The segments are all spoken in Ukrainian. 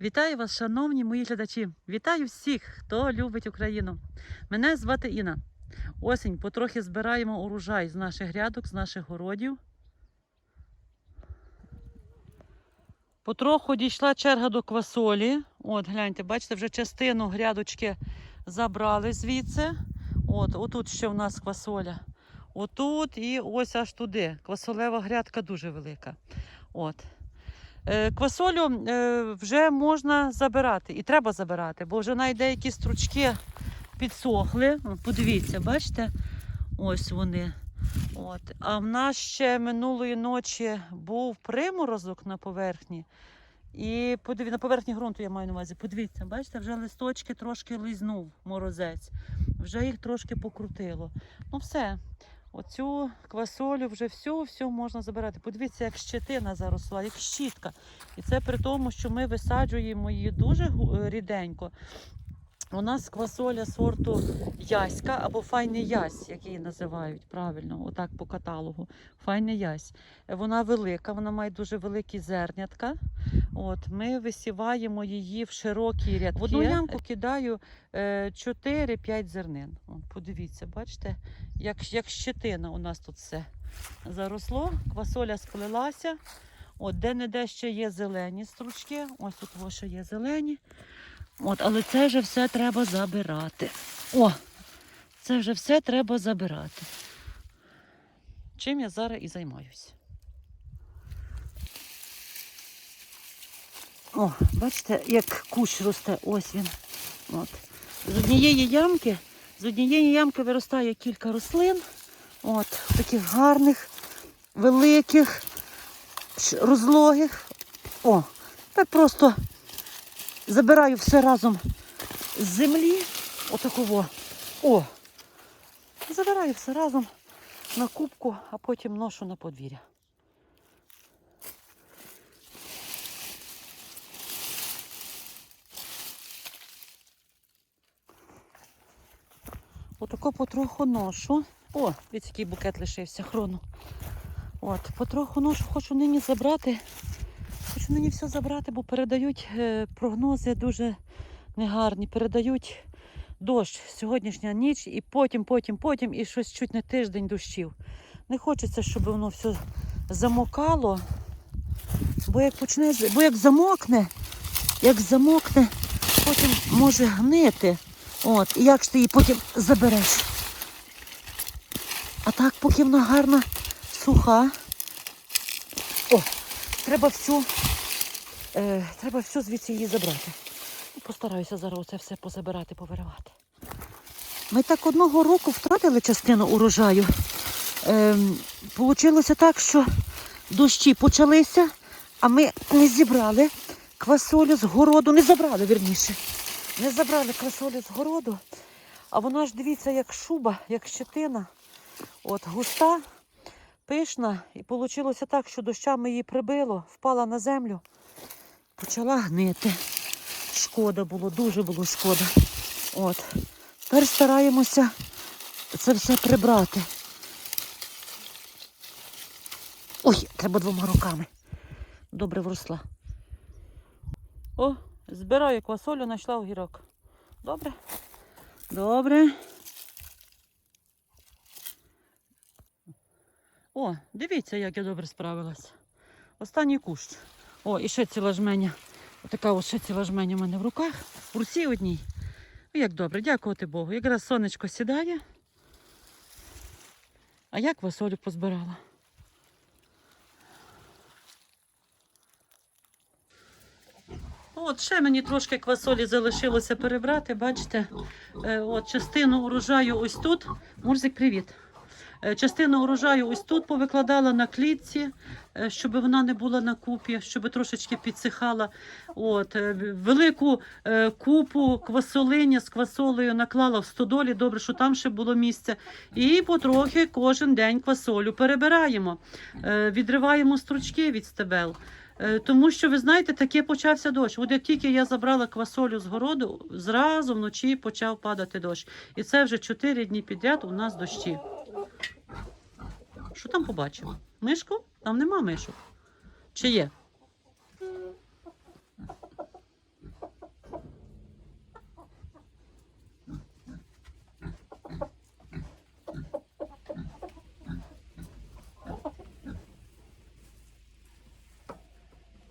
Вітаю вас, шановні мої глядачі! Вітаю всіх, хто любить Україну. Мене звати Інна. Осінь потрохи збираємо урожай з наших грядок, з наших городів. Потроху дійшла черга до квасолі. От, гляньте, бачите, вже частину грядочки забрали звідси. От, отут ще у нас квасоля. Отут і ось аж туди. Квасолева грядка дуже велика. От. Е, Квасолю е, вже можна забирати і треба забирати, бо вже навіть деякі стручки підсохли. Подивіться, бачите? Ось вони. От. А в нас ще минулої ночі був приморозок на поверхні. І подиві... на поверхні ґрунту я маю на увазі. Подивіться, бачите, вже листочки трошки лизнув морозець, вже їх трошки покрутило. Ну все, Оцю квасолю вже всю, всю можна забирати. Подивіться, як щетина заросла, як щітка. І це при тому, що ми висаджуємо її дуже ріденько. У нас квасоля сорту яська або файний ясь, як її називають правильно, отак по каталогу. Файний ясь. Е, Вона велика, вона має дуже великі зернятка. От, ми висіваємо її в широкі рядки. В одну ямку кидаю е, 4-5 зернин. О, подивіться, бачите, як, як щетина у нас тут все заросло, квасоля сплелася. От де-не-де ще є зелені стручки. Ось тут ще є зелені. От, але це вже все треба забирати. О! Це вже все треба забирати. Чим я зараз і займаюся. О, бачите, як кущ росте, ось він. От. З однієї ямки, з однієї ямки виростає кілька рослин. От, таких гарних, великих, розлогих. О, так просто забираю все разом з землі. Отаково. О! Забираю все разом на кубку, а потім ношу на подвір'я. Отако потроху ношу. О, від який букет лишився хрону. От, потроху ношу, хочу нині забрати. Хочу нині все забрати, бо передають е, прогнози дуже негарні. Передають дощ сьогоднішня ніч, і потім, потім, потім, і щось чуть не тиждень дощів. Не хочеться, щоб воно все замокало. Бо як почне, бо як замокне, як замокне, потім може гнити. От, і як ж ти її потім забереш? А так, поки вона гарна, суха. О, треба всю, е, треба всю звідси її забрати. Постараюся зараз оце все позабирати, повиривати. Ми так одного року втратили частину урожаю. Ем, Получилося так, що дощі почалися, а ми не зібрали квасолю з городу, не забрали, вірніше. Не забрали квасолю з городу, а вона ж дивіться, як шуба, як щетина. От густа, пишна, і вийшло так, що дощами її прибило, впала на землю, почала гнити. Шкода було, дуже було шкода. От. Тепер стараємося це все прибрати. Ой, треба двома руками. Добре вросла. О, збираю квасолю, знайшла огірок. Добре? Добре. О, дивіться, як я добре справилась. Останній кущ. О, і ще ціла жменя. Отака ось ще ціла жменя у мене в руках. В руці одній. Ну, Як добре, дякувати Богу. Якраз сонечко сідає. А я квасолю позбирала. От ще мені трошки квасолі залишилося перебрати, бачите, Е, от частину урожаю ось тут. Мурзик, привіт. Е, Частину урожаю ось тут повикладала на клітці, е, щоб вона не була на купі, щоб трошечки підсихала. От, е, велику купу квасолиня з квасолею наклала в стодолі. Добре, що там ще було місце. І потрохи кожен день квасолю перебираємо, відриваємо стручки від стебел. Тому що ви знаєте, таке почався дощ. От як тільки я забрала квасолю з городу, зразу вночі почав падати дощ. І це вже 4 дні підряд у нас дощі. Що там побачимо? Мишку? Там нема мишок. Чи є?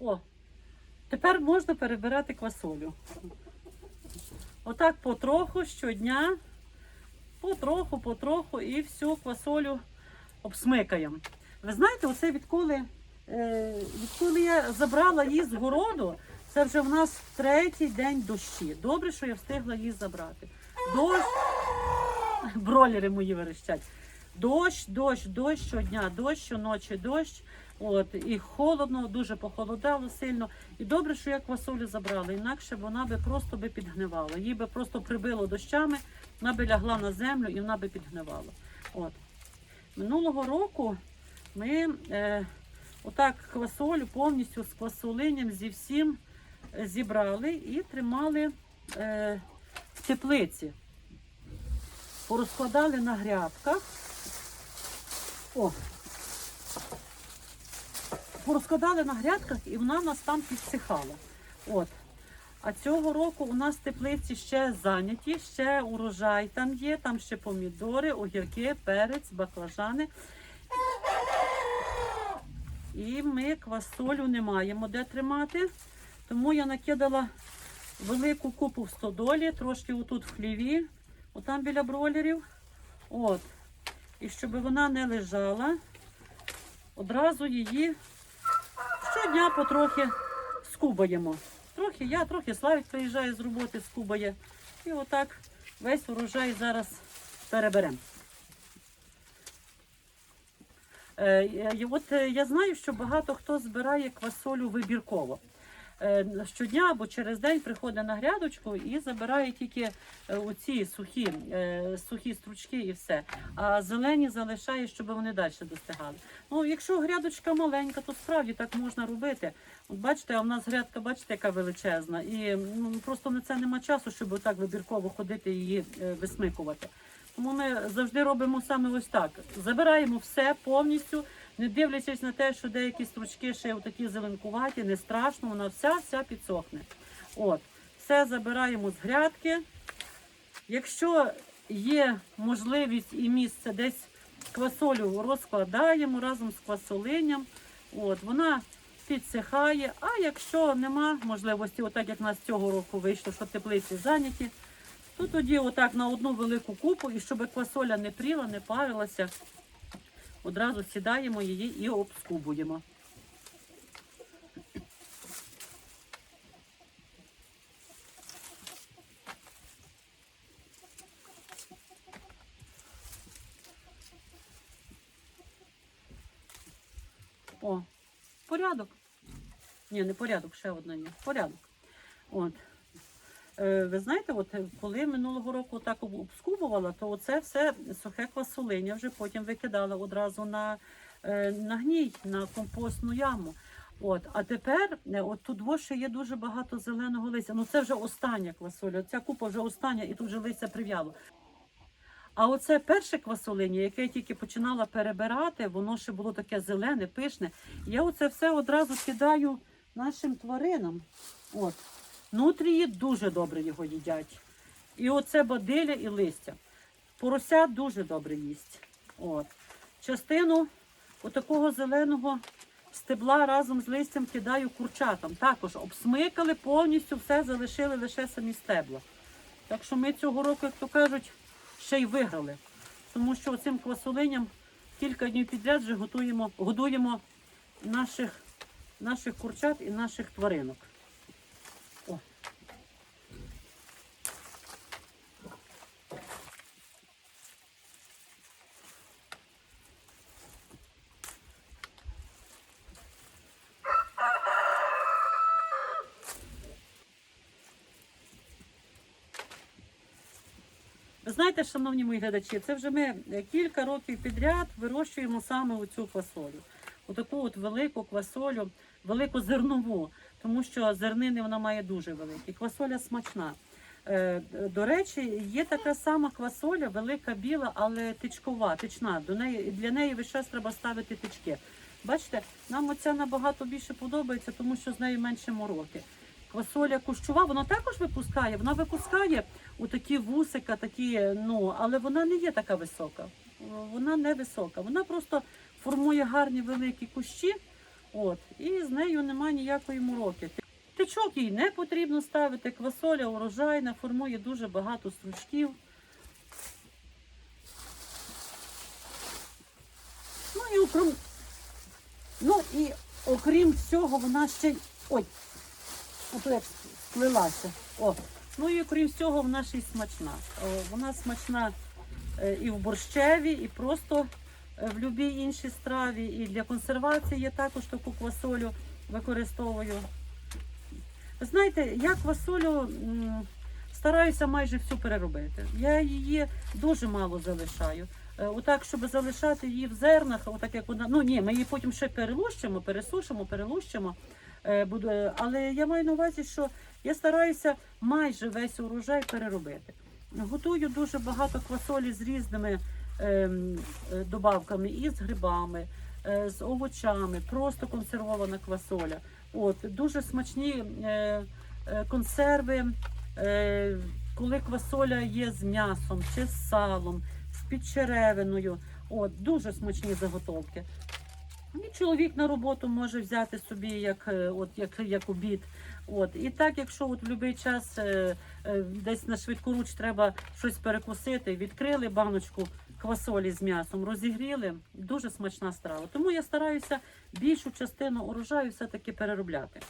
О, тепер можна перебирати квасолю. Отак потроху щодня, потроху, потроху і всю квасолю обсмикаємо. Ви знаєте, оце відколи, е, відколи я забрала її з городу, це вже в нас третій день дощі. Добре, що я встигла її забрати. Дощ, бролери мої верещать. Дощ, дощ, дощ щодня, дощ щоночі, дощ. От, і холодно, дуже похолодало сильно. І добре, що я квасолю забрала, інакше вона би просто би підгнивала. Її би просто прибило дощами, вона би лягла на землю і вона би підгнивала. От. Минулого року ми е, отак квасолю повністю з квасолинням зі всім е, зібрали і тримали е, в теплиці. Порозкладали на грядках. О, порозкладали на грядках і вона в нас там підсихала. От. А цього року у нас теплиці ще зайняті, ще урожай там є, там ще помідори, огірки, перець, баклажани. І ми квасолю не маємо де тримати. Тому я накидала велику купу в стодолі, трошки отут в хліві, отам біля бройлерів. От. І щоб вона не лежала, одразу її щодня потрохи скубаємо. Трохи я, трохи Славік приїжджає з роботи, скубає. І отак весь урожай зараз переберемо. Е, і от е, я знаю, що багато хто збирає квасолю вибірково. Е, Щодня або через день приходить на грядочку і забирає тільки е, оці сухі, е, сухі стручки і все. А зелені залишає, щоб вони далі достигали. Ну, якщо грядочка маленька, то справді так можна робити. От бачите, а в нас грядка, бачите, яка величезна. І ну, просто на це нема часу, щоб отак вибірково ходити її висмикувати. Тому ми завжди робимо саме ось так. Забираємо все повністю, не дивлячись на те, що деякі стручки ще такі зеленкуваті, не страшно, вона вся вся підсохне. От, все забираємо з грядки. Якщо є можливість і місце десь квасолю розкладаємо разом з квасолинням. От, вона підсихає. А якщо нема можливості, отак як в нас цього року вийшло, що теплиці зайняті, то тоді отак на одну велику купу, і щоб квасоля не пріла, не парилася, одразу сідаємо її і обскубуємо. О, порядок. Ні, не порядок, ще одна є. Порядок. От. Е, Ви знаєте, от е, коли минулого року так обскубувала, то оце все сухе квасолиння вже потім викидала одразу на, е, на гній, на компостну яму. От, а тепер от тут ще є дуже багато зеленого листя. Ну це вже остання квасоля. Ця купа вже остання, і тут вже листя прив'яло. А оце перше квасолиння, яке я тільки починала перебирати, воно ще було таке зелене, пишне. Я оце все одразу кидаю нашим тваринам. От. Нутрії дуже добре його їдять. І оце бадиля і листя. Порося дуже добре їсть. От. Частину отакого зеленого стебла разом з листям кидаю курчатам. Також обсмикали повністю, все залишили лише самі стебла. Так що ми цього року, як то кажуть, ще й виграли. Тому що цим квасолиням кілька днів підряд вже готуємо, годуємо наших, наших курчат і наших тваринок. О. Знаєте, шановні мої глядачі, це вже ми е, кілька років підряд вирощуємо саме оцю квасолю. Отаку от велику квасолю, велику зернову, тому що зернини вона має дуже великі. Квасоля смачна. Е, До речі, є така сама квасоля, велика біла, але тичкова, тична. До неї, для неї весь час треба ставити тички. Bачите, нам оця набагато більше подобається, тому що з нею менше мороки. Квасоля кущова, вона також випускає, вона випускає у такі вусика, такі, ну, але вона не є така висока. Вона не висока. Вона просто формує гарні великі кущі, от, і з нею немає ніякої мороки. Ти Стручок їй не потрібно ставити. Квасоля урожайна, формує дуже багато стручків. Ну і окрім, ну і окрім всього, вона ще. Ой, ото як сплилася. О. Ну і окрім всього, вона ще й смачна. О, Вона смачна е, і в борщеві, і просто е, в будь-якій іншій страві. І для консервації я також таку квасолю використовую. Ви знаєте, я квасолю стараюся майже всю переробити. Я її дуже мало залишаю. Е, Отак, щоб залишати її в зернах, отак як вона. Ну ні, ми її потім ще перелущимо, пересушимо, перелущимо. Е, буде- Але я маю на увазі, що я стараюся майже весь урожай переробити. Готую дуже багато квасолі з різними ем, е, добавками, і з грибами, е, з овочами, просто консервована квасоля. От, дуже смачні е, е, консерви, е, коли квасоля є з м'ясом чи з салом, з підчеревиною. От, дуже смачні заготовки. І чоловік на роботу може взяти собі як, е, от, як, як обід. От. І так, якщо от в будь-який час е, е, десь на швидкоруч треба щось перекусити, відкрили баночку квасолі з м'ясом, розігріли, дуже смачна страва. Тому я стараюся більшу частину урожаю все-таки переробляти.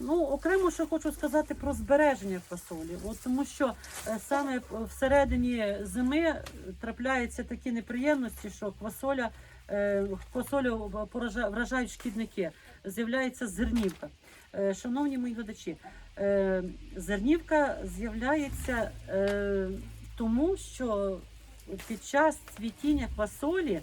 Ну, окремо ще хочу сказати про збереження квасолі. От тому що е, саме всередині зими е, трапляються такі неприємності, що квасоля, е, квасолю вражають шкідники, з'являється зернівка. Е, Шановні мої глядачі, е, зернівка з'являється е, тому, що під час цвітіння квасолі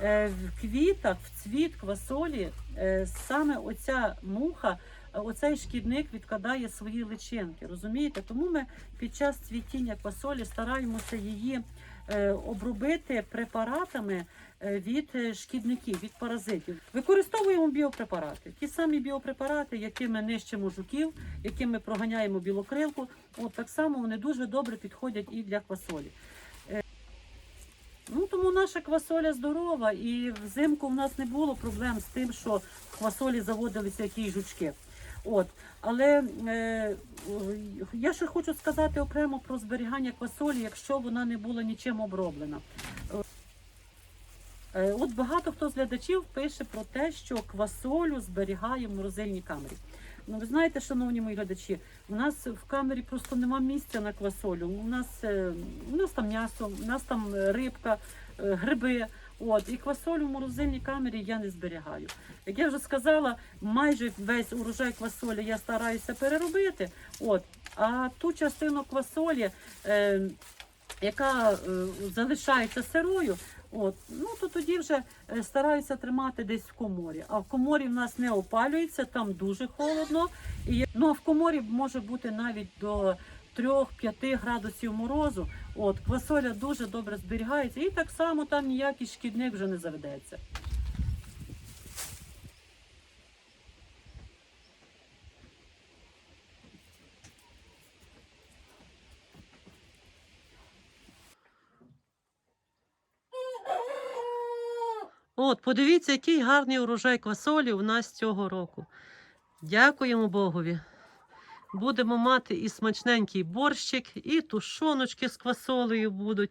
е, в квітах, в цвіт квасолі, е, саме оця муха оцей шкідник відкладає свої личинки. Розумієте? Тому ми під час цвітіння квасолі стараємося її е, обробити препаратами е, від е, шкідників, від паразитів. Використовуємо біопрепарати. Ті самі біопрепарати, якими нищимо жуків, якими проганяємо білокрилку. От так само вони дуже добре підходять і для квасолі. Ну, тому наша квасоля здорова, і взимку в нас не було проблем з тим, що в квасолі заводилися якісь жучки. От. Але е, я ще хочу сказати окремо про зберігання квасолі, якщо вона не була нічим оброблена. Е, От багато хто з глядачів пише про те, що квасолю зберігає в морозильній камері. Ну, ви знаєте, шановні мої глядачі, у нас в камері просто нема місця на квасолю. У нас, е, у нас там м'ясо, у нас там е, рибка, е, гриби. От, і квасолю в морозильній камері я не зберігаю. Як я вже сказала, майже весь урожай квасолі я стараюся переробити. От, а ту частину квасолі, е, яка е, залишається сирою, от, ну то тоді вже е, стараюся тримати десь в коморі. А в коморі в нас не опалюється, там дуже холодно. І, ну, а в коморі може бути навіть до 3-5 градусів морозу. От, квасоля дуже добре зберігається, і так само там ніякий шкідник вже не заведеться. От, подивіться, який гарний урожай квасолі у нас цього року. Дякуємо Богові. Будемо мати і смачненький борщик, і тушоночки з квасолею будуть.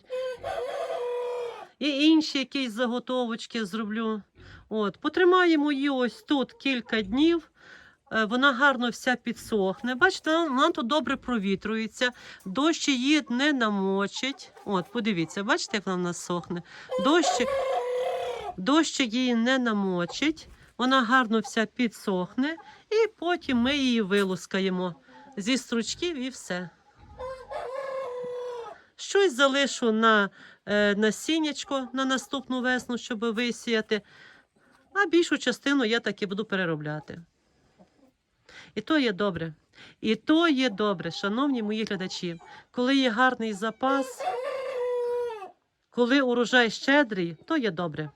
І інші якісь заготовочки зроблю. От, потримаємо її ось тут кілька днів. Е, Вона гарно вся підсохне. Бачите, вона, тут добре провітрується, дощ її не намочить. От, подивіться, бачите, як вона в нас сохне. Дощик, дощик її не намочить, вона гарно вся підсохне, і потім ми її вилускаємо зі стручків і все. Щось залишу на е, насіннячко на наступну весну, щоб висіяти, а більшу частину я таки буду переробляти. І то є добре. І то є добре, шановні мої глядачі. Коли є гарний запас, коли урожай щедрий, то є добре.